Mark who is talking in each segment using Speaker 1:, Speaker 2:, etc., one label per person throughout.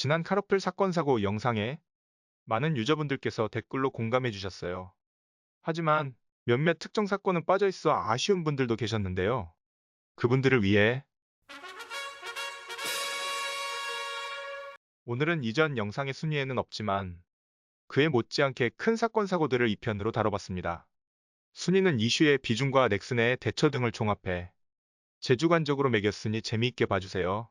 Speaker 1: 지난 카러플 사건 사고 영상에 많은 유저분들께서 댓글로 공감해 주셨어요. 하지만 몇몇 특정 사건은 빠져 있어 아쉬운 분들도 계셨는데요. 그분들을 위해 오늘은 이전 영상의 순위에는 없지만 그에 못지않게 큰 사건 사고들을 2편으로 다뤄봤습니다. 순위는 이슈의 비중과 넥슨의 대처 등을 종합해 재주관적으로 매겼으니 재미있게 봐주세요.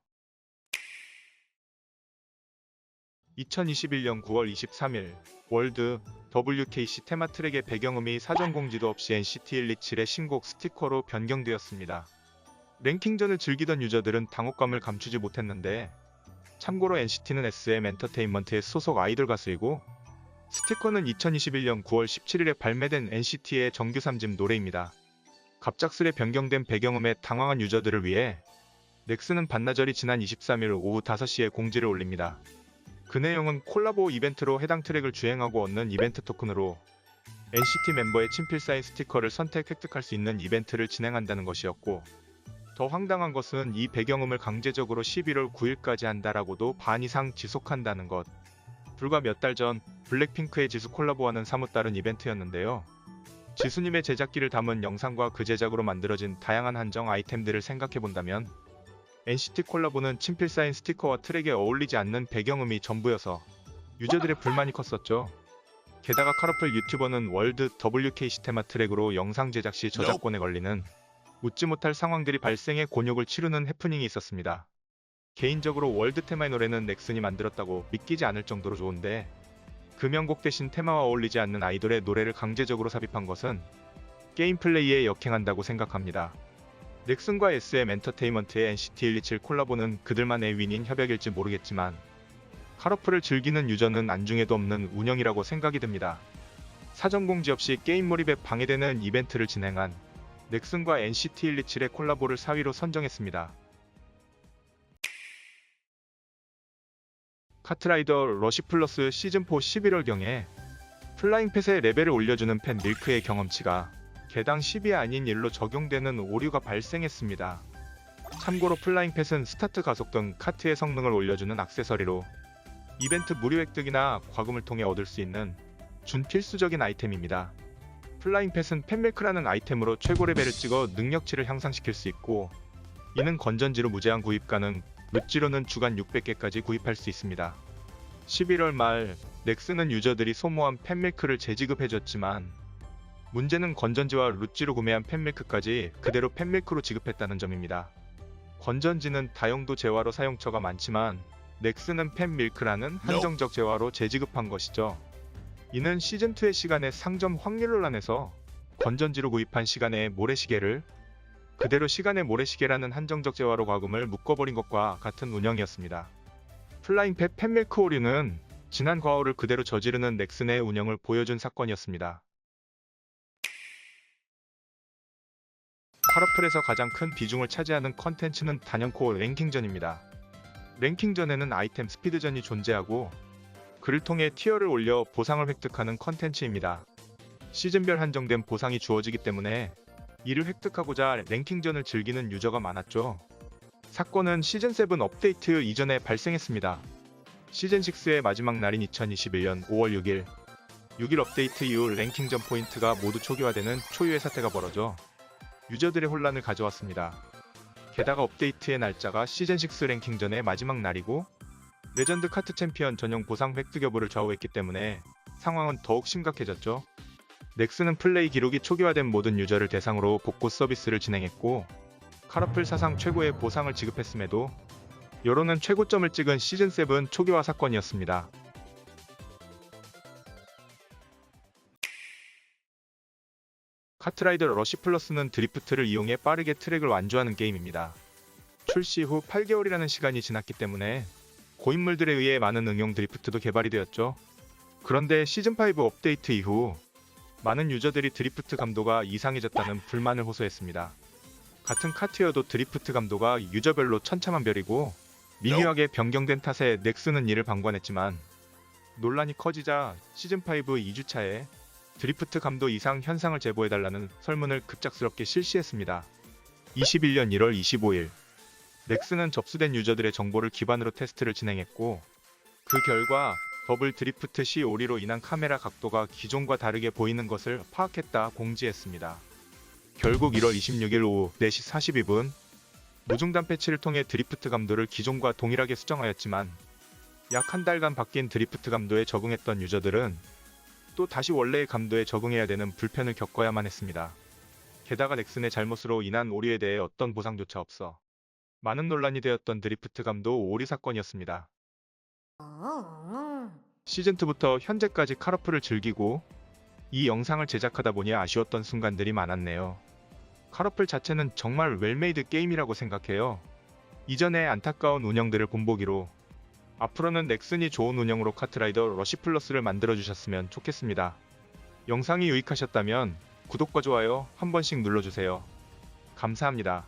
Speaker 1: 2021년 9월 23일 월드 WKC 테마 트랙의 배경음이 사전 공지도 없이 NCT 127의 신곡 스티커로 변경되었습니다. 랭킹전을 즐기던 유저들은 당혹감을 감추지 못했는데 참고로 NCT는 SM 엔터테인먼트의 소속 아이돌 가수이고 스티커는 2021년 9월 17일에 발매된 NCT의 정규 3집 노래입니다. 갑작스레 변경된 배경음에 당황한 유저들을 위해 넥슨은 반나절이 지난 23일 오후 5시에 공지를 올립니다. 그 내용은 콜라보 이벤트로 해당 트랙을 주행하고 얻는 이벤트 토큰으로 NCT 멤버의 친필 사인 스티커를 선택 획득할 수 있는 이벤트를 진행한다는 것이었고 더 황당한 것은 이 배경음을 강제적으로 11월 9일까지 한다라고도 반 이상 지속한다는 것. 불과 몇 달 전 블랙핑크의 지수 콜라보와는 사뭇 다른 이벤트였는데요. 지수님의 제작기를 담은 영상과 그 제작으로 만들어진 다양한 한정 아이템들을 생각해본다면 NCT 콜라보는 친필 사인 스티커와 트랙에 어울리지 않는 배경음이 전부여서 유저들의 불만이 컸었죠. 게다가 카라플 유튜버는 월드 WKC 테마 트랙으로 영상 제작 시 저작권에 걸리는 웃지 못할 상황들이 발생해 곤욕을 치르는 해프닝이 있었습니다. 개인적으로 월드 테마의 노래는 넥슨이 만들었다고 믿기지 않을 정도로 좋은데 그 명곡 대신 테마와 어울리지 않는 아이돌의 노래를 강제적으로 삽입한 것은 게임 플레이에 역행한다고 생각합니다. 넥슨과 SM 엔터테인먼트의 NCT 127 콜라보는 그들만의 윈인 협약일지 모르겠지만 카로프를 즐기는 유저는 안중에도 없는 운영이라고 생각이 듭니다. 사전 공지 없이 게임 몰입에 방해되는 이벤트를 진행한 넥슨과 NCT 127의 콜라보를 4위로 선정했습니다. 카트라이더 러시 플러스 시즌4 11월경에 플라잉 펫의 레벨을 올려주는 팬 밀크의 경험치가 개당 10이 아닌 1로 적용되는 오류가 발생했습니다. 참고로 플라잉 펫은 스타트 가속 등 카트의 성능을 올려주는 액세서리로 이벤트 무료 획득이나 과금을 통해 얻을 수 있는 준필수적인 아이템입니다. 플라잉 펫은 팬밀크라는 아이템으로 최고 레벨을 찍어 능력치를 향상시킬 수 있고 이는 건전지로 무제한 구입 가능, 룻지로는 주간 600개까지 구입할 수 있습니다. 11월 말 넥슨은 유저들이 소모한 팬밀크를 재지급해줬지만 문제는 건전지와 룻지로 구매한 팬밀크까지 그대로 팬밀크로 지급했다는 점입니다. 건전지는 다용도 재화로 사용처가 많지만 넥슨은 팬밀크라는 한정적 재화로 재지급한 것이죠. 이는 시즌2의 시간에 상점 확률론란에서 건전지로 구입한 시간의 모래시계를 그대로 시간의 모래시계라는 한정적 재화로 과금을 묶어버린 것과 같은 운영이었습니다. 플라잉 펫 팬밀크 오류는 지난 과오를 그대로 저지르는 넥슨의 운영을 보여준 사건이었습니다. 카러플에서 가장 큰 비중을 차지하는 컨텐츠는 단연코 랭킹전입니다. 랭킹전에는 아이템 스피드전이 존재하고 그를 통해 티어를 올려 보상을 획득하는 컨텐츠입니다. 시즌별 한정된 보상이 주어지기 때문에 이를 획득하고자 랭킹전을 즐기는 유저가 많았죠. 사건은 시즌7 업데이트 이전에 발생했습니다. 시즌6의 마지막 날인 2021년 5월 6일 6일 업데이트 이후 랭킹전 포인트가 모두 초기화되는 초유의 사태가 벌어져 유저들의 혼란을 가져왔습니다. 게다가 업데이트의 날짜가 시즌6 랭킹 전의 마지막 날이고 레전드 카트 챔피언 전용 보상 획득 여부를 좌우했기 때문에 상황은 더욱 심각해졌죠. 넥슨은 플레이 기록이 초기화된 모든 유저를 대상으로 복구 서비스를 진행했고 카라플 사상 최고의 보상을 지급했음에도 여론은 최고점을 찍은 시즌7 초기화 사건이었습니다. 카트라이더 러시 플러스는 드리프트를 이용해 빠르게 트랙을 완주하는 게임입니다. 출시 후 8개월이라는 시간이 지났기 때문에 고인물들에 의해 많은 응용 드리프트도 개발이 되었죠. 그런데 시즌5 업데이트 이후 많은 유저들이 드리프트 감도가 이상해졌다는 불만을 호소했습니다. 같은 카트여도 드리프트 감도가 유저별로 천차만별이고 미묘하게 변경된 탓에 넥슨은 이를 방관했지만 논란이 커지자 시즌5 2주차에 드리프트 감도 이상 현상을 제보해달라는 설문을 급작스럽게 실시했습니다. 21년 1월 25일 넥슨은 접수된 유저들의 정보를 기반으로 테스트를 진행했고 그 결과 더블 드리프트 시 오리로 인한 카메라 각도가 기존과 다르게 보이는 것을 파악했다 공지했습니다. 결국 1월 26일 오후 4시 42분 무중단 패치를 통해 드리프트 감도를 기존과 동일하게 수정하였지만 약 한 달간 바뀐 드리프트 감도에 적응했던 유저들은 또 다시 원래의 감도에 적응해야 되는 불편을 겪어야만 했습니다. 게다가 넥슨의 잘못으로 인한 오리에 대해 어떤 보상조차 없어 많은 논란이 되었던 드리프트 감도 오리 사건이었습니다. 시즌2부터 현재까지 카러프를 즐기고 이 영상을 제작하다 보니 아쉬웠던 순간들이 많았네요. 카러플 자체는 정말 웰메이드 게임이라고 생각해요. 이전의 안타까운 운영들을 본보기로 앞으로는 넥슨이 좋은 운영으로 카트라이더 러시 플러스를 만들어주셨으면 좋겠습니다. 영상이 유익하셨다면 구독과 좋아요 한 번씩 눌러주세요. 감사합니다.